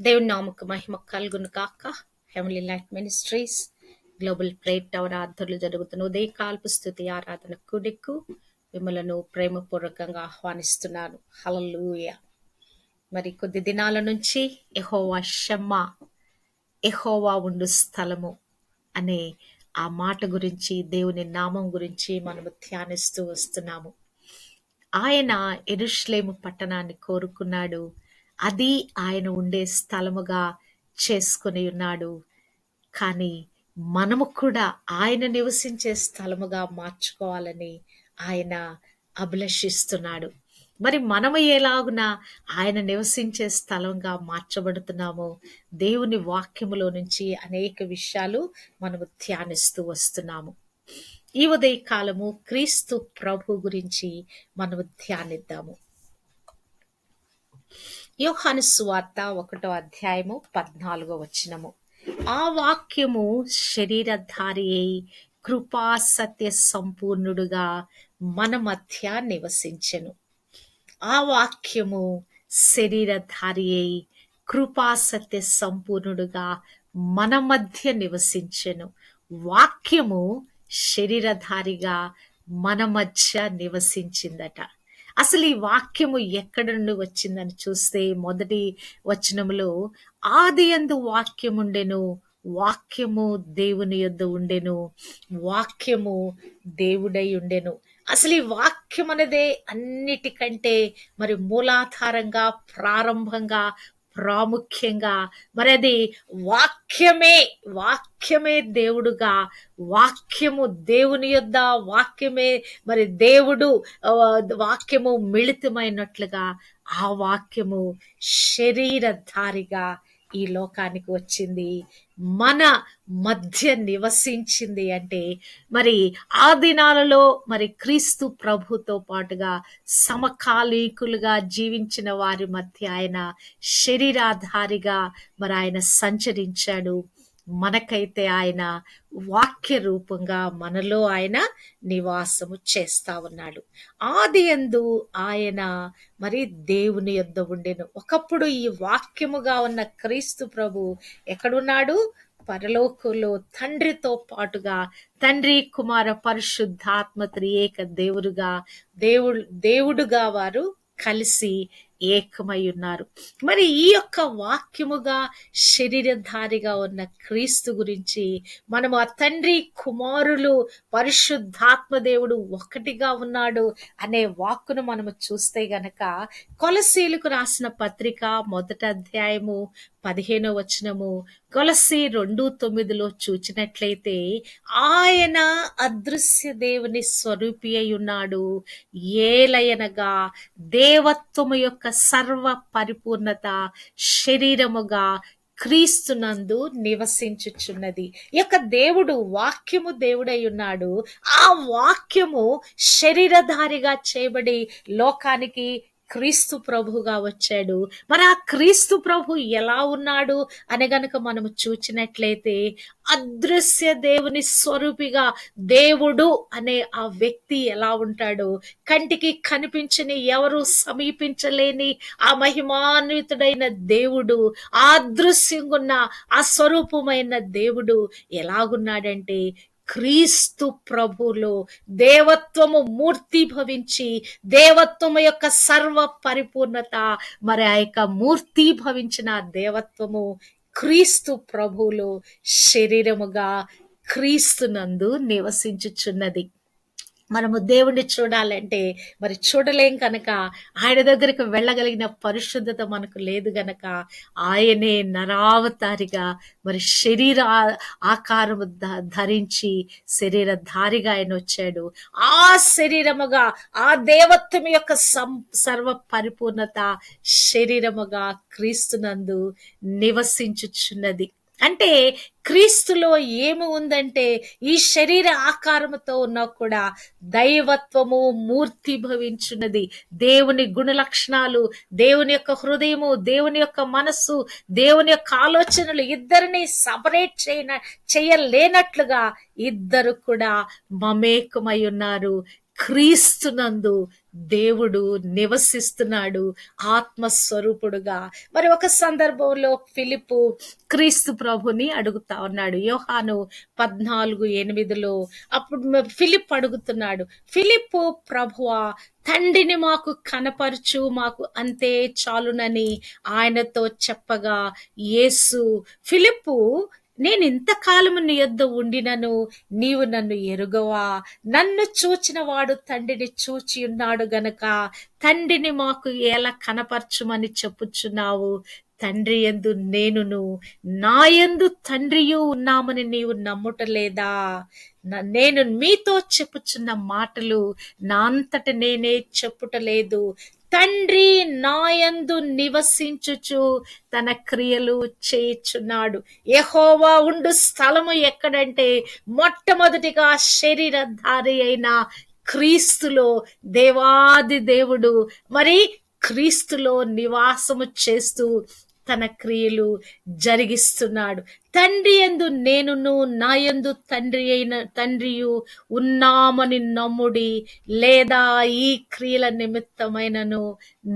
దేవుని నామకు మహిమ కలుగును కాక heavenly light ministries global prayer tower ఆధ్వర్యంలో జరుగుతున్న ఉదయకాల్పు స్థుతి ఆరాధన కుడికు మిమ్మలను ప్రేమపూర్వకంగా ఆహ్వానిస్తున్నాను. హలలుయ మరి కొద్ది దినాల నుంచి ఎహోవా షమ్మ ఎహోవా ఉండు స్థలము అనే ఆ మాట గురించి దేవుని నామం గురించి మనము ధ్యానిస్తూ వస్తున్నాము. ఆయన ఎరుష్లేము పట్టణాన్ని కోరుకున్నాడు. అది ఆయన ఉండే స్థలముగా చేసుకుని ఉన్నాడు. కానీ మనము కూడా ఆయన నివసించే స్థలముగా మార్చుకోవాలని ఆయన అభిలషిస్తున్నాడు. మరి మనము ఎలాగున ఆయన నివసించే స్థలంగా మార్చబడుతున్నామో దేవుని వాక్యములో నుంచి అనేక విషయాలు మనము ధ్యానిస్తూ వస్తున్నాము. ఈ ఉదయ కాలము క్రీస్తు ప్రభు గురించి మనము ధ్యానిద్దాము. యోహాను సువార్త ఒకటో అధ్యాయము పద్నాలుగో వచనము. ఆ వాక్యము శరీరధారి అయి కృపా సత్య సంపూర్ణుడుగా మన మధ్య నివసించెను. ఆ వాక్యము శరీరధారి అయి కృపా సత్య సంపూర్ణుడుగా మన మధ్య నివసించెను. వాక్యము శరీరధారిగా మన మధ్య నివసించిందట. అసలు ఈ వాక్యము ఎక్కడి నుండి వచ్చిందని చూస్తే మొదటి వచనములో ఆది ఎందు వాక్యముండెను వాక్యము దేవుని యొద్ద ఉండెను వాక్యము దేవుడై ఉండెను. అసలు ఈ వాక్యం అనేదే అన్నిటికంటే మరి మూలాధారంగా ప్రారంభంగా ప్రాముఖ్యంగా. మరి అది వాక్యమే వాక్యమే దేవుడుగా. వాక్యము దేవుని యొద్ద వాక్యమే మరి దేవుడు వాక్యము మిళితమైనట్లుగా ఆ వాక్యము శరీరధారిగా ఈ లోకానికి వచ్చింది. మన మధ్య నివసించింది అంటే మరి ఆ దినాలలో మరి క్రీస్తు ప్రభుతో పాటుగా సమకాలీకులుగా జీవించిన వారి మధ్య ఆయన శరీరాధారిగా మరి ఆయన సంచరించాడు. మనకైతే ఆయన వాక్య రూపంగా మనలో ఆయన నివాసము చేస్తా ఉన్నాడు. ఆది ఎందు ఆయన మరి దేవుని యొద్ద ఉండెను. ఒకప్పుడు ఈ వాక్యముగా ఉన్న క్రీస్తు ప్రభు ఎక్కడున్నాడు? పరలోకంలో తండ్రితో పాటుగా తండ్రి కుమార పరిశుద్ధాత్మ త్రియేక దేవుడుగా దేవుడు దేవుడుగా వారు కలిసి ఏకమై ఉన్నారు. మరి ఈ యొక్క వాక్యముగా శరీరధారిగా ఉన్న క్రీస్తు గురించి మనము ఆ తండ్రి కుమారులు పరిశుద్ధాత్మ దేవుడు ఒకటిగా ఉన్నాడు అనే వాక్కును మనము చూస్తే గనక కొలసీలకు రాసిన పత్రిక మొదటి అధ్యాయము పదిహేనో వచనము కొలసి రెండు తొమ్మిదిలో చూచినట్లయితే ఆయన అదృశ్య దేవుని స్వరూపి అయి ఉన్నాడు. ఏలయనగా దేవత్వము యొక్క సర్వ పరిపూర్ణత శరీరముగా క్రీస్తునందు నివసించుచున్నది. ఈ యొక్క దేవుడు వాక్యము దేవుడై ఉన్నాడు. ఆ వాక్యము శరీరధారిగా చేయబడి లోకానికి క్రీస్తు ప్రభుగా వచ్చాడు. మరి ఆ క్రీస్తు ప్రభు ఎలా ఉన్నాడు అని గనుక మనము చూచినట్లయితే అదృశ్య దేవుని స్వరూపిగా దేవుడు అనే ఆ వ్యక్తి ఎలా ఉంటాడు? కంటికి కనిపించని ఎవరు సమీపించలేని ఆ మహిమాన్వితుడైన దేవుడు ఆ అదృశ్యంగా ఉన్న ఆ స్వరూపమైన దేవుడు ఎలాగున్నాడంటే క్రీస్తు ప్రభులో దేవత్వము మూర్తి భవించి దేవత్వము యొక్క సర్వ పరిపూర్ణత మరి ఆ యొక్క మూర్తి భవించిన దేవత్వము క్రీస్తు ప్రభులో శరీరముగా క్రీస్తునందు నివసించుచున్నది. మనము దేవుణ్ణి చూడాలంటే మరి చూడలేం కనుక ఆయన దగ్గరికి వెళ్ళగలిగిన పరిశుద్ధత మనకు లేదు గనక ఆయనే నరావతారిగా మరి శరీర ఆకారం ఆకారము ధరించి శరీరధారిగా ఆయన వచ్చాడు. ఆ శరీరముగా ఆ దేవత్వం యొక్క సం సర్వ పరిపూర్ణత శరీరముగా క్రీస్తునందు నివసించుచున్నది. అంటే క్రీస్తులో ఏమి ఉందంటే ఈ శరీర ఆకారముతో ఉన్నా కూడా దైవత్వము మూర్తి భవించున్నది. దేవుని గుణ లక్షణాలు దేవుని యొక్క హృదయము దేవుని యొక్క మనస్సు దేవుని యొక్క ఆలోచనలు ఇద్దరిని సపరేట్ చేయన చేయలేనట్లుగా ఇద్దరు కూడా మమేకమై ఉన్నారు. క్రీస్తునందు దేవుడు నివసిస్తున్నాడు ఆత్మస్వరూపుడుగా. మరి ఒక సందర్భంలో ఫిలిపు క్రీస్తు ప్రభుని అడుగుతా ఉన్నాడు. యోహాను పద్నాలుగు ఎనిమిదిలో అప్పుడు ఫిలిప్ అడుగుతున్నాడు ఫిలిప్ ప్రభువా తండ్రిని మాకు కనపరచు మాకు అంతే చాలునని ఆయనతో చెప్పగా యేసు ఫిలిప్పు నేను ఇంతకాలము నీ యొద్ద ఉండినను నీవు నన్ను ఎరుగవా? నన్ను చూచిన వాడు తండ్రిని చూచి ఉన్నాడు గనక తండ్రిని మాకు ఎలా కనపరచుమని చెప్పుచున్నావు? తండ్రి ఎందు నేనును నాయందు తండ్రియు ఉన్నామని నీవు నమ్ముటలేదా? లేదా నేను మీతో చెప్పుచున్న మాటలు నా అంతట నేనే చెప్పుటలేదు. తండ్రి నాయందు నివసించుచు తన క్రియలు చేయుచున్నాడు. ఎహోవా ఉండు స్థలము ఎక్కడంటే మొట్టమొదటిగా శరీరధారి అయిన క్రీస్తులో దేవాది దేవుడు. మరి క్రీస్తులో నివాసము చేస్తూ తన క్రియలు జరిగిస్తున్నాడు. తండ్రి ఎందు నేనును నా యందు తండ్రి అయిన తండ్రియు ఉన్నామని నమ్ముడి లేదా ఈ క్రియల నిమిత్తమైనను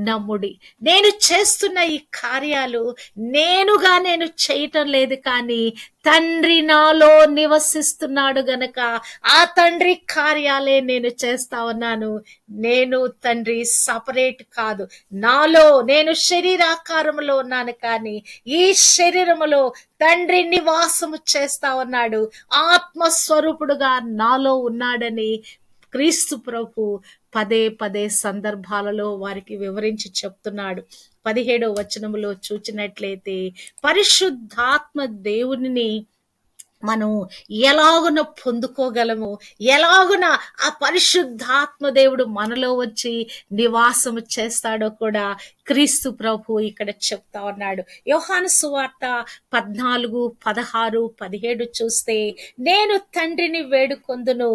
నమ్ముడి. నేను చేస్తున్న ఈ కార్యాలు నేనుగా నేను చేయటం లేదు కానీ తండ్రి నాలో నివసిస్తున్నాడు గనక ఆ తండ్రి కార్యాలే నేను చేస్తా ఉన్నాను. నేను తండ్రి సపరేట్ కాదు. నాలో నేను శరీరాకారంలో ఉన్నాను కానీ ఈ శరీరములో తండ్రి నివాసము చేస్తా ఉన్నాడు. ఆత్మస్వరూపుడుగా నాలో ఉన్నాడని క్రీస్తు ప్రభు పదే పదే సందర్భాలలో వారికి వివరించి చెప్తున్నాడు. పదిహేడవ వచనములో చూచినట్లయితే పరిశుద్ధాత్మ దేవునిని మనం ఎలాగున పొందుకోగలము? ఎలాగున ఆ పరిశుద్ధాత్మ దేవుడు మనలో వచ్చి నివాసము చేస్తాడో కూడా క్రీస్తు ప్రభు ఇక్కడ చెప్తా ఉన్నాడు. యోహాను సువార్త పద్నాలుగు పదహారు పదిహేడు చూస్తే నేను తండ్రిని వేడుకొందును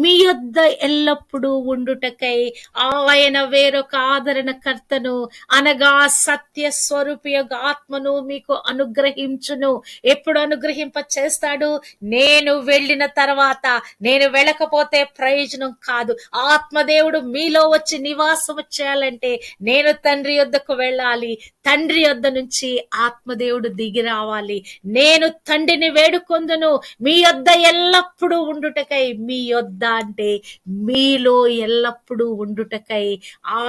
మీ యొద్ద ఎల్లప్పుడూ ఉండుటకై ఆయన వేరొక ఆదరణకర్తను అనగా సత్య స్వరూపి ఆత్మను మీకు అనుగ్రహించును. ఎప్పుడు అనుగ్రహింప చేస్తాడు నేను వెళ్ళిన తర్వాత నేను వెళ్ళకపోతే ప్రయోజనం కాదు. ఆత్మదేవుడు మీలో వచ్చి నివాసం చేయాలంటే నేను తండ్రి యొద్దకు వెళ్ళాలి. తండ్రి యొద్ద నుంచి ఆత్మదేవుడు దిగి రావాలి. నేను తండ్రిని వేడుకొందును. మీ యొద్ద ఎల్లప్పుడూ ఉండుటకై మీ యొద్ద అంటే మీలో ఎల్లప్పుడూ ఉండుటకై. ఆ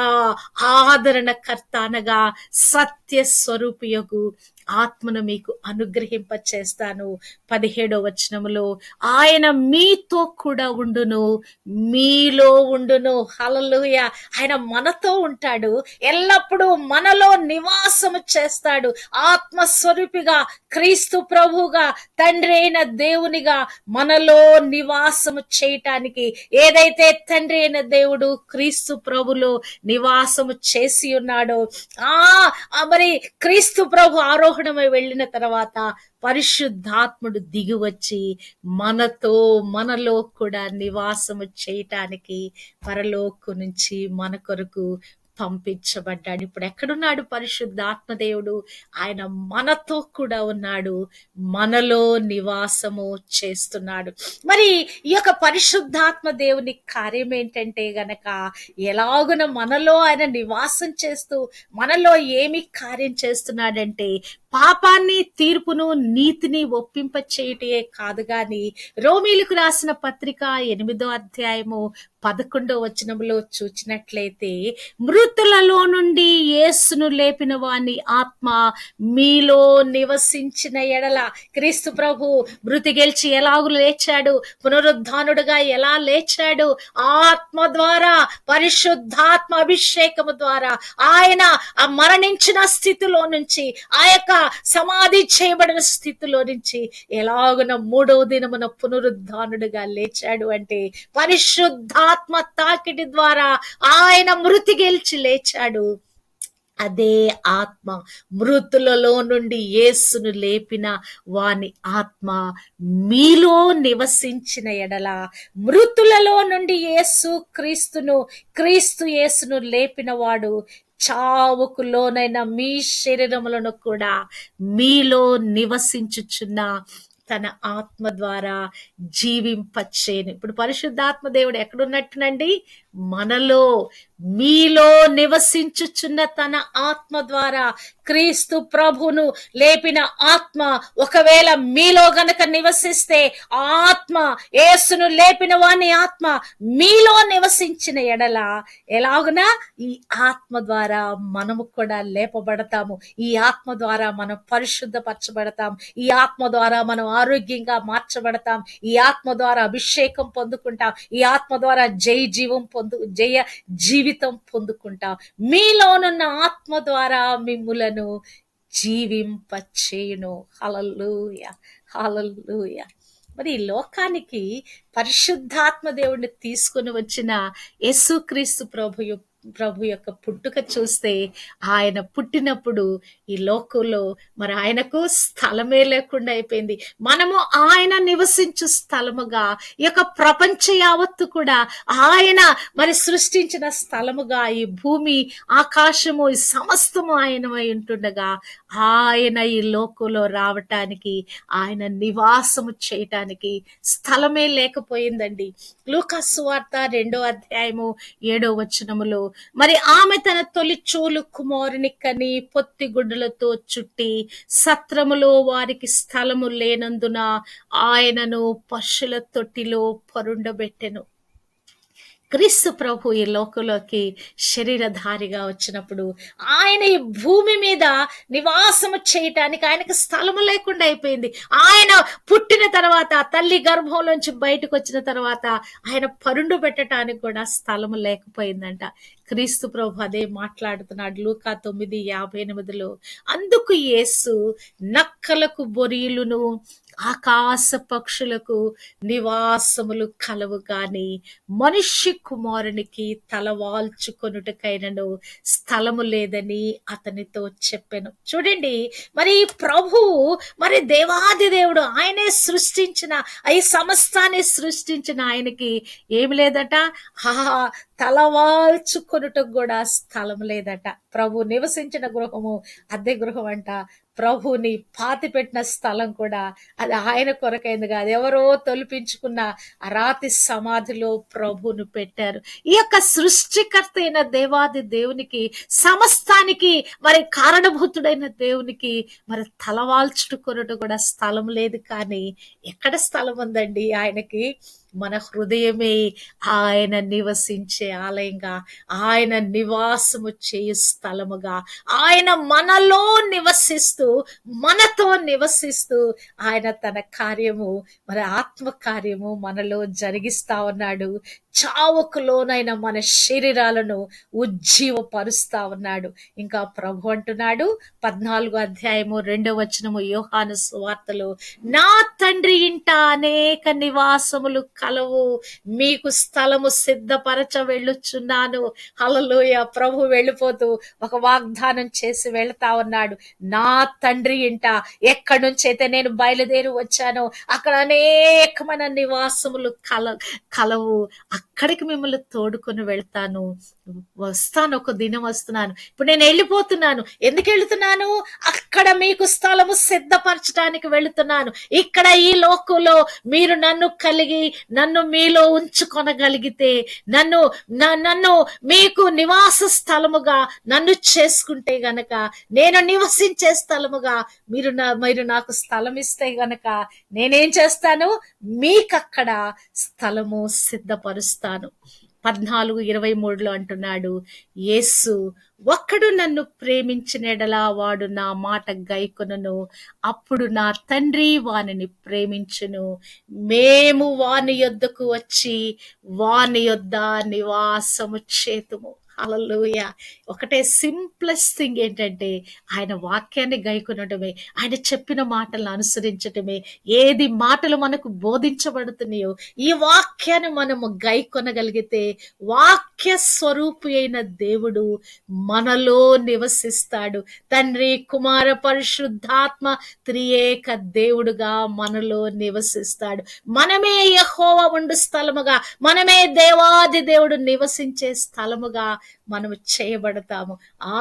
ఆదరణకర్త అనగా సత్య స్వరూపియగు ఆత్మను మీకు అనుగ్రహింప చేస్తాను పదిహేడో వచనములో ఆయన మీతో కూడా ఉండును మీలో ఉండును. హలలుయ ఆయన మనతో ఉంటాడు. ఎల్లప్పుడూ మనలో నివాసము చేస్తాడు. ఆత్మస్వరూపిగా క్రీస్తు ప్రభుగా తండ్రి అయిన దేవునిగా మనలో నివాసము చేయటానికి ఏదైతే తండ్రి అయిన దేవుడు క్రీస్తు ప్రభులో నివాసము చేసి ఉన్నాడో ఆ మరి క్రీస్తు ప్రభు ఆరోహణమై వెళ్ళిన తర్వాత పరిశుద్ధాత్ముడు దిగివచ్చి మనతో మనలో కూడా నివాసము చేయటానికి పరలోకు నుంచి మన కొరకు పంపించబడ్డాడు. ఇప్పుడు ఎక్కడున్నాడు పరిశుద్ధాత్మ ఆయన మనతో కూడా ఉన్నాడు. మనలో నివాసము చేస్తున్నాడు. మరి ఈ యొక్క పరిశుద్ధాత్మ దేవుని కార్యం ఏంటంటే గనక ఎలాగున మనలో ఆయన నివాసం చేస్తూ మనలో ఏమి కార్యం చేస్తున్నాడంటే పాపాన్ని తీర్పును నీతిని ఒప్పింప చేయటే కాదు గాని రోమీలకు రాసిన పత్రిక ఎనిమిదో అధ్యాయము పదకొండో వచనంలో చూచినట్లయితే మృతులలో నుండి యేసును లేపిన వాని ఆత్మ మీలో నివసించిన ఎడల క్రీస్తు ప్రభు మృతి గెలిచి ఎలాగు లేచాడు? పునరుద్ధానుడుగా ఎలా లేచాడు? ఆత్మ ద్వారా పరిశుద్ధాత్మ అభిషేకము ద్వారా ఆయన ఆ మరణించిన స్థితిలో నుంచి ఆ యొక్క సమాధి చేయబడిన స్థితిలో నుంచి ఎలాగున మూడవ దినమున పునరుద్ధానుడుగా లేచాడు అంటే పరిశుద్ధాత్మ తాకిడి ద్వారా ఆయన మృతి గెలిచి లేచాడు. అదే ఆత్మ మృతులలో నుండి యేసును లేపిన వాని ఆత్మ మీలో నివసించిన ఎడల మృతులలో నుండి యేసు క్రీస్తును క్రీస్తు యేసును లేపిన చావుకులోనైనా మీ శరీరములను కూడా మీలో నివసించుచున్న తన ఆత్మ ద్వారా జీవింపచ్చేను ఇప్పుడు పరిశుద్ధాత్మ దేవుడు ఎక్కడున్నట్టునండి? మనలో మీలో నివసించుచున్న తన ఆత్మ ద్వారా క్రీస్తు ప్రభును లేపిన ఆత్మ ఒకవేళ మీలో గనక నివసిస్తే ఆ ఆత్మ యేసును లేపిన వాని ఆత్మ మీలో నివసించిన ఎడల ఎలాగునా ఈ ఆత్మ ద్వారా మనము కూడా లేపబడతాము. ఈ ఆత్మ ద్వారా మనం పరిశుద్ధపరచబడతాం. ఈ ఆత్మ ద్వారా మనం ఆరోగ్యంగా మార్చబడతాం. ఈ ఆత్మ ద్వారా అభిషేకం పొందుకుంటాం. ఈ ఆత్మ ద్వారా జై జీవం పొందు జయ జీవితం పొందుకుంటాం. మీలోనున్న ఆత్మ ద్వారా మిమ్ములను జీవింపచేయును. హలలుయ హలలుయ మరి ఈ లోకానికి పరిశుద్ధాత్మ దేవుడిని తీసుకుని వచ్చిన యేసుక్రీస్తు ప్రభు ప్రభు యొక్క పుట్టుక చూస్తే ఆయన పుట్టినప్పుడు ఈ లోకంలో మరి ఆయనకు స్థలమే లేకుండా అయిపోయింది. మనము ఆయన నివసించు స్థలముగా ఈ యొక్క ప్రపంచ యావత్తు కూడా ఆయన మరి సృష్టించిన స్థలముగా ఈ భూమి ఆకాశము ఈ సమస్తము ఆయనమై ఉంటుండగా ఆయన ఈ లోకంలో రావటానికి ఆయన నివాసము చేయటానికి స్థలమే లేకపోయిందండి. లూకాసు వార్త రెండో అధ్యాయము ఏడో వచనములో మరి ఆమె తన తొలి చోలు కుమారుని కని పొత్తి గుడ్డలతో చుట్టి సత్రములో వారికి స్థలము లేనందున ఆయనను పశుల తొట్టిలో పరుండబెట్టెను. క్రీస్తు ప్రభు ఈ లోకంలోకి శరీరధారిగా వచ్చినప్పుడు ఆయన ఈ భూమి మీద నివాసము చేయటానికి ఆయనకు స్థలము లేకుండా అయిపోయింది. ఆయన పుట్టిన తర్వాత తల్లి గర్భంలోంచి బయటకు వచ్చిన తర్వాత ఆయన పరుండు పెట్టడానికి కూడా స్థలము లేకపోయిందంట. క్రీస్తు ప్రభు అదే మాట్లాడుతున్నాడు. లూకా తొమ్మిది యాభై ఎనిమిదిలో అందుకు యేసు నక్కలకు బొరియలును ఆకాశ పక్షులకు నివాసములు కలవు గాని మనిషి కుమారునికి తలవాల్చుకొనుటకైనను స్థలము లేదని అతనితో చెప్పాను. చూడండి మరి ప్రభు ప్రభువు మరి దేవాది దేవుడు ఆయనే సృష్టించిన ఈ సమస్తాన్ని సృష్టించిన ఆయనకి ఏమి లేదట? హా తలవాల్చుకొనుటకు కూడా స్థలం లేదట. ప్రభు నివసించిన గృహము అద్దె గృహం అంట ప్రభుని పాతి పెట్టిన స్థలం కూడా అది ఆయన కొరకైంది కాదు ఎవరో తొలిపించుకున్న రాతి సమాధిలో ప్రభును పెట్టారు. ఈ యొక్క సృష్టికర్త అయిన దేవాది దేవునికి సమస్తానికి మరి కారణభూతుడైన దేవునికి మరి తలవాల్చుట కొరట కూడా స్థలం లేదు. కానీ ఎక్కడ స్థలం ఉందండి? ఆయనకి మన హృదయమే ఆయన నివసించే ఆలయంగా ఆయన నివాసము చేయు స్థలముగా ఆయన మనలో నివసిస్తూ మనతో నివసిస్తూ ఆయన తన కార్యము మన ఆత్మ కార్యము మనలో జరిగిస్తా ఉన్నాడు. చావుకు లోనైన మన శరీరాలను ఉజ్జీవపరుస్తా ఉన్నాడు. ఇంకా ప్రభు అంటున్నాడు పద్నాలుగు అధ్యాయము రెండో వచనము యోహాను సువార్తలో నా తండ్రి ఇంట అనేక నివాసములు కలవు మీకు స్థలము సిద్ధపరచ వెళ్ళుచున్నాను హలలోయ ప్రభు వెళ్ళిపోతూ ఒక వాగ్దానం చేసి వెళ్తా ఉన్నాడు. నా తండ్రి ఇంట ఎక్కడి నుంచి అయితే నేను బయలుదేరి వచ్చానో అక్కడ అనేకమైన నివాసములు కల కలవు. అక్కడికి మిమ్మల్ని తోడుకొని వెళ్తాను. వస్తాను ఒక దినం వస్తున్నాను. ఇప్పుడు నేను వెళ్ళిపోతున్నాను. ఎందుకు వెళ్తున్నాను? అక్కడ మీకు స్థలము సిద్ధపరచడానికి వెళుతున్నాను. ఇక్కడ ఈ లోకంలో మీరు నన్ను కలిగి నన్ను మీలో ఉంచుకొనగలిగితే నన్ను నన్ను మీకు నివాస స్థలముగా నన్ను చేసుకుంటే గనక నేను నివసించే స్థలముగా మీరు నా మీరు నాకు స్థలం ఇస్తే గనక నేనేం చేస్తాను? మీకక్కడ స్థలము సిద్ధపరుస్తాను. పద్నాలుగు ఇరవై మూడులో అంటున్నాడు యేసు ఒక్కడు నన్ను ప్రేమించినెడలా వాడు నా మాట గైకొనను. అప్పుడు నా తండ్రి వానిని ప్రేమించును. మేము వాని యొద్దకు వచ్చి వాని యొద్ద నివాసము చేతుము. హల్లెలూయా. ఒకటే సింప్లెస్ట్ థింగ్ ఏంటంటే ఆయన వాక్యాన్ని గైకొనడమే ఆయన చెప్పిన మాటలను అనుసరించటమే. ఏది మాటలు మనకు బోధించబడుతున్నాయో ఈ వాక్యాన్ని మనము గైకొనగలిగితే వాక్య స్వరూపి అయిన దేవుడు మనలో నివసిస్తాడు. తండ్రి కుమార పరిశుద్ధాత్మ త్రియేక దేవుడుగా మనలో నివసిస్తాడు. మనమే యహోవ ఉండు స్థలముగా మనమే దేవాది దేవుడు నివసించే స్థలముగా మనము చేయబడతాము.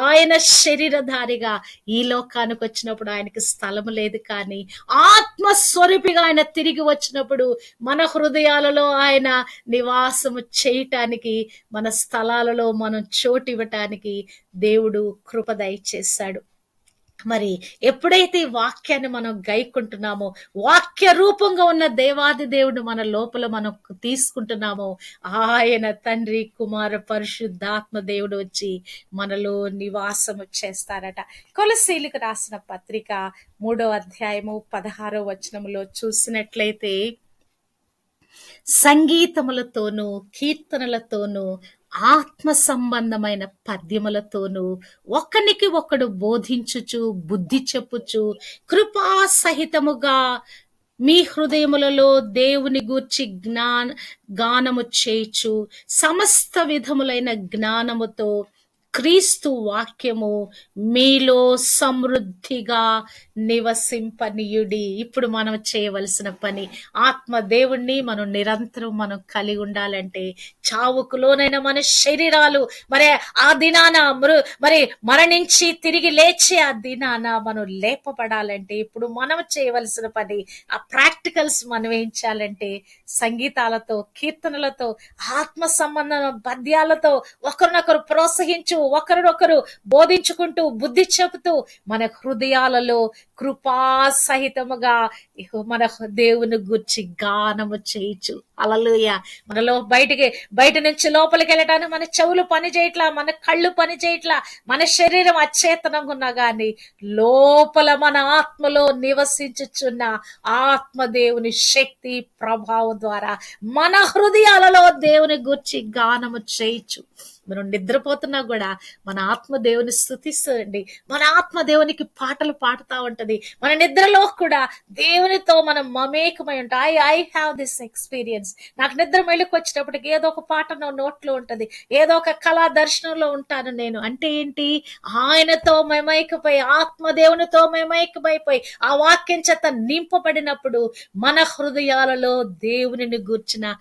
ఆయన శరీరధారిగా ఈ లోకానికి వచ్చినప్పుడు ఆయనకి స్థలము లేదు కానీ ఆత్మస్వరూపిగా ఆయన తిరిగి వచ్చినప్పుడు మన హృదయాలలో ఆయన నివాసము చేయటానికి మన మన స్థలాలలో మనం చోటు ఇవ్వటానికి దేవుడు కృప దయచేశాడు. మరి ఎప్పుడైతే ఈ వాక్యాన్ని మనం గైకుంటున్నామో వాక్య రూపంగా ఉన్న దేవాది దేవుడు మన లోపల మనం తీసుకుంటున్నామో ఆయన తండ్రి కుమార పరిశుద్ధాత్మ దేవుడు వచ్చి మనలో నివాసము చేస్తారట. కొలసీలకు రాసిన పత్రిక మూడో అధ్యాయము పదహారో వచనములో చూసినట్లయితే సంగీతములతోనూ కీర్తనలతోనూ ఆత్మ సంబంధమైన పద్యములతోనూ ఒకనికి ఒకడు బోధించుచు బుద్ధి చెప్పుచు కృపా సహితముగా మీ హృదయములలో దేవుని గూర్చి జ్ఞాన గానము చేయుచు సమస్త విధములైన జ్ఞానముతో క్రీస్తు వాక్యము మీలో సమృద్ధిగా నివసింపనీయుడి. ఇప్పుడు మనం చేయవలసిన పని ఆత్మ దేవుణ్ణి మనం నిరంతరం మనం కలిగి ఉండాలంటే చావుకులోనైనా మన శరీరాలు మరి ఆ దినాన మృ మరి మరణించి తిరిగి లేచి ఆ దినాన మనం లేపబడాలంటే ఇప్పుడు మనం చేయవలసిన పని ఆ ప్రాక్టికల్స్ మనం ఏం చేయాలంటే సంగీతాలతో కీర్తనలతో ఆత్మ సంబంధం పద్యాలతో ఒకరినొకరు ప్రోత్సహించు ఒకరినొకరు బోధించుకుంటూ బుద్ధి చెబుతూ మన హృదయాలలో కృపా సహితముగా మన దేవుని గుర్చి గానము చేయొచ్చు అలలుయ మనలో బయటికి బయట నుంచి లోపలికి వెళ్ళటానికి మన చెవులు పని చేయట్లా మన కళ్ళు పని చేయట్లా మన శరీరం అచేతనంగా ఉన్నా కానీ లోపల మన ఆత్మలో నివసించుచున్న ఆత్మదేవుని శక్తి ప్రభావం ద్వారా మన హృదయాలలో దేవుని గుర్చి గానము చేయించు. మనం నిద్రపోతున్నా కూడా మన ఆత్మ దేవుని స్థుతిస్తుందండి. మన ఆత్మ దేవునికి పాటలు పాడుతూ ఉంటది. మన నిద్రలో కూడా దేవునితో మనం మమేకమై ఉంటాం. I I have this experience. నాకు నిద్ర మెళుకు వచ్చినప్పటికి ఏదో ఒక పాట నా నోట్లో ఉంటది. ఏదో ఒక కళా దర్శనంలో ఉంటాను నేను. అంటే ఏంటి? ఆయనతో మమైకపై ఆత్మ దేవునితో మమైకమైపోయి ఆ వాక్యం చేత నింపబడినప్పుడు మన హృదయాలలో దేవునిని గూర్చిన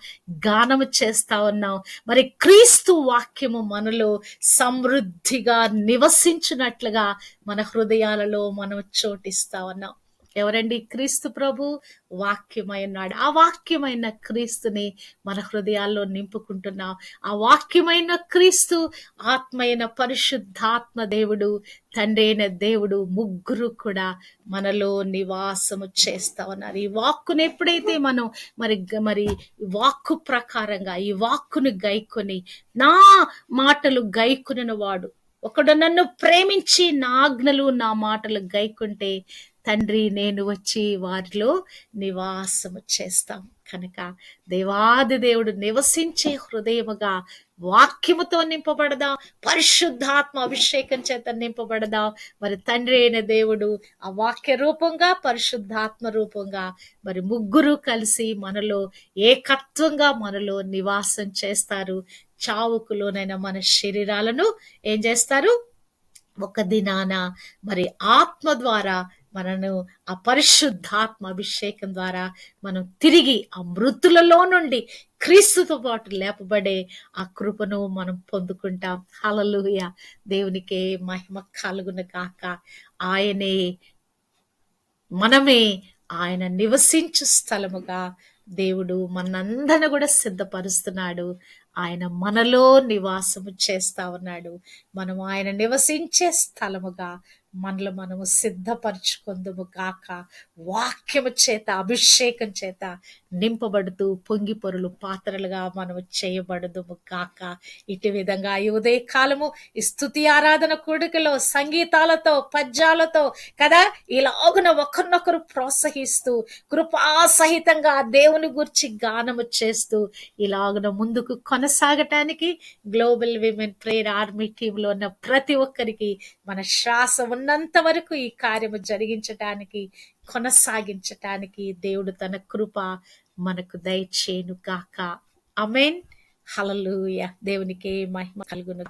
గానము చేస్తా ఉన్నాం. మరి క్రీస్తు వాక్యము మనలో సమృద్ధిగా నివసించినట్లుగా మన హృదయాలలో మనం చోటిస్తా ఉన్నాం. ఎవరండి? క్రీస్తు ప్రభు వాక్యమై ఉన్నాడు ఆ వాక్యమైన క్రీస్తుని మన హృదయాల్లో నింపుకుంటున్నాం. ఆ వాక్యమైన క్రీస్తు ఆత్మైన పరిశుద్ధాత్మ దేవుడు తండ్రి అయిన దేవుడు ముగ్గురు కూడా మనలో నివాసము చేస్తా ఉన్నారు. ఈ వాక్కును ఎప్పుడైతే మనం మరి మరి వాక్కు ప్రకారంగా ఈ వాక్కును గైకొని నా మాటలు గైకొనిన వాడు ఒకడు నన్ను ప్రేమించి నా ఆజ్ఞలు నా మాటలు గైకుంటే తండ్రి నేను వచ్చి వారిలో నివాసము చేస్తాం. కనుక దేవాది దేవుడు నివసించే హృదయముగా వాక్యముతో నింపబడదాం. పరిశుద్ధాత్మ అభిషేకం చేత నింపబడదాం. మరి తండ్రి అయిన దేవుడు ఆ వాక్య రూపంగా పరిశుద్ధాత్మ రూపంగా మరి ముగ్గురు కలిసి మనలో ఏకత్వంగా మనలో నివాసం చేస్తారు. చావుకులోనైన మన శరీరాలను ఏం చేస్తారు? ఒక దినాన మరి ఆత్మ ద్వారా మనను ఆ పరిశుద్ధాత్మ అభిషేకం ద్వారా మనం తిరిగి ఆ మృతులలో నుండి క్రీస్తుతో పాటు లేపబడే ఆ కృపను మనం పొందుకుంటాం. హలలుయ దేవునికే మహిమ కలుగున కాక ఆయనే మనమే ఆయన నివసించు స్థలముగా దేవుడు మనందరిని కూడా సిద్ధపరుస్తున్నాడు. ఆయన మనలో నివాసము చేస్తా ఉన్నాడు. మనం ఆయన నివసించే స్థలముగా మనలో మనము సిద్ధపరచుకుందుము కాక వాక్యము చేత అభిషేకం చేత నింపబడుతూ పొంగి పొరులు పాత్రలుగా మనము చేయబడదుము కాక. ఇటు విధంగా ఈ ఉదయకాలము ఈ స్థుతి ఆరాధన కొడుకులో సంగీతాలతో పద్యాలతో కదా ఇలాగున ఒకరినొకరు ప్రోత్సహిస్తూ కృపాసహితంగా దేవుని గురించి గానము చేస్తూ ఇలాగున ముందుకు కొనసాగటానికి గ్లోబల్ విమెన్ ప్రేయర్ ఆర్మీ టీంలో ఉన్న ప్రతి ఒక్కరికి మన శ్వాస ఉన్నంత వరకు ఈ కార్యము జరిగించటానికి కొనసాగించటానికి దేవుడు తన కృప మనకు దయచేను గాక అమెన్ హలలుయ దేవునికి మహిమ కలుగును